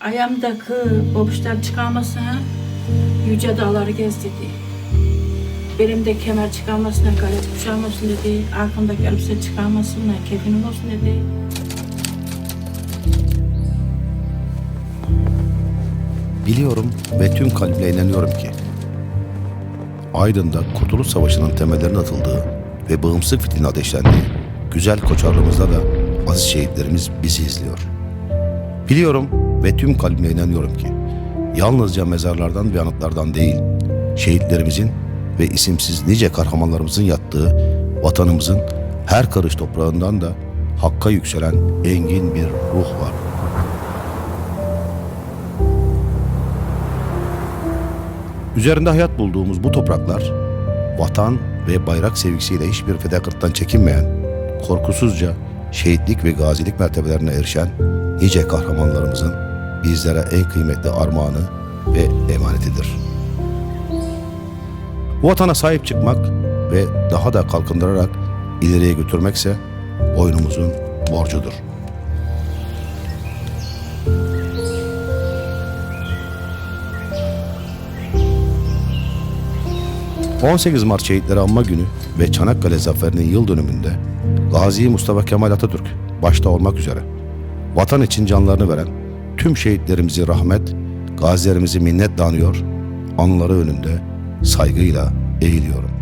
Ayağımdaki babuşlar çıkarmasın ha. Yüce dağları gez dedi. Belimde kemer çıkarmasın, galet kuşanmasın dedi. Arkamdaki elbise çıkarmasın, kefinim olsun dedi. Biliyorum ve tüm kalbimle inanıyorum ki Aydın'da Kurtuluş Savaşı'nın temellerinin atıldığı ve bağımsızlık fitilinin ateşlendiği güzel koçarlığımızda da aziz şehitlerimiz bizi izliyor. Biliyorum ve tüm kalbimle inanıyorum ki yalnızca mezarlardan ve anıtlardan değil, şehitlerimizin ve isimsiz nice kahramanlarımızın yattığı vatanımızın her karış toprağından da hakka yükselen engin bir ruh var. Üzerinde hayat bulduğumuz bu topraklar, vatan ve bayrak sevgisiyle hiçbir fedakarlıktan çekinmeyen, korkusuzca şehitlik ve gazilik mertebelerine erişen nice kahramanlarımızın bizlere en kıymetli armağanı ve emanetidir. Vatana sahip çıkmak ve daha da kalkındırarak ileriye götürmekse boynumuzun borcudur. ...18 Mart Şehitleri Anma Günü ve Çanakkale Zaferi'nin yıl dönümünde... ...Gazi Mustafa Kemal Atatürk başta olmak üzere... ...vatan için canlarını veren tüm şehitlerimizi rahmet... ...gazilerimizi minnet danıyor... ...anıları önünde saygıyla eğiliyorum.